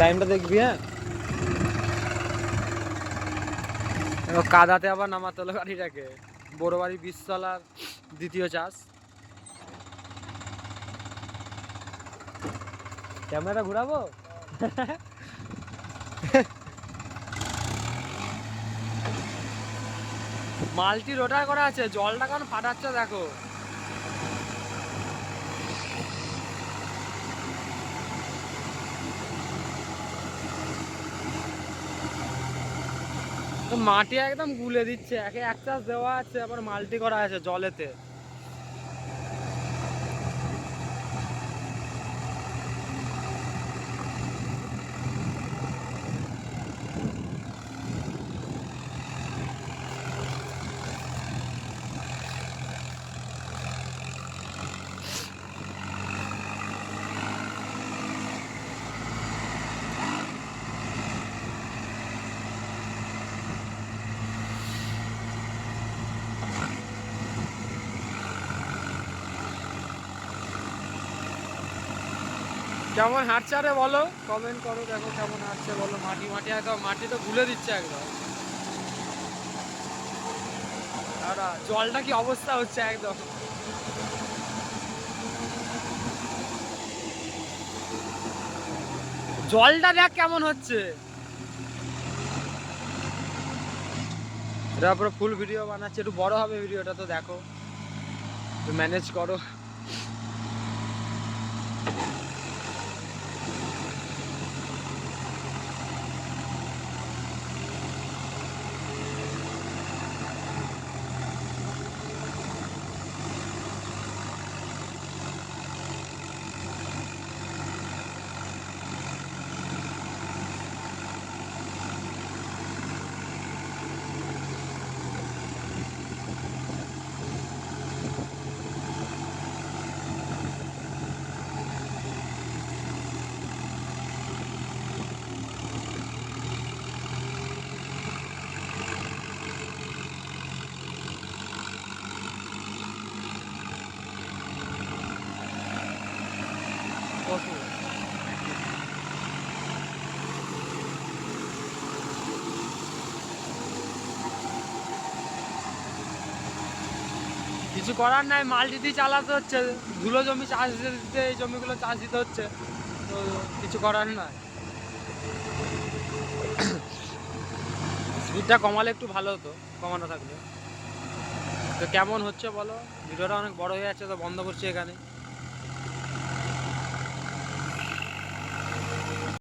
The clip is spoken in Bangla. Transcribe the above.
টাইমটা দেখবি হ্যাঁ? কাদাতে আবার নামাতে হলো গাড়িটাকে। বড় বাড়ি বিশতলার দ্বিতীয় চাষ। ক্যামেরা ঘুরাবো? মাল্টি রোটার করা আছে, জলটা কারণ ফাটাচ্ছে দেখো। মাটি একদম গুলে দিচ্ছে একে এক চাষ দেওয়া আছে আবার মাল্টি করা আছে জলেতে। কেমন হাঁটছে আরে বলো? কমেন্ট করো, দেখো কেমন হাঁটছে বলো। মাটি মাটি একদম, মাটি তো গুলে দিচ্ছে একদম। জলটা কি অবস্থা হচ্ছে একদম। জলটা দেখ কেমন হচ্ছে। এটা পুরো ফুল ভিডিও বানাচ্ছে একটু বড় হবে ভিডিওটা তো দেখো। ম্যানেজ করো। কত কিছু করার নাই মাল্টি দিয়ে চালাতে হচ্ছে। ধুলো জমি চাষ দিতে দিতে এই জমিগুলো চাষ দিতে হচ্ছে, তো কিছু করার নাই। স্পিডটা কমালে একটু ভালো হতো, কমানো থাকলে। তো কেমন হচ্ছে বলো? ভিডিওটা অনেক বড় হয়ে যাচ্ছে, তো বন্ধ করছি এখানে।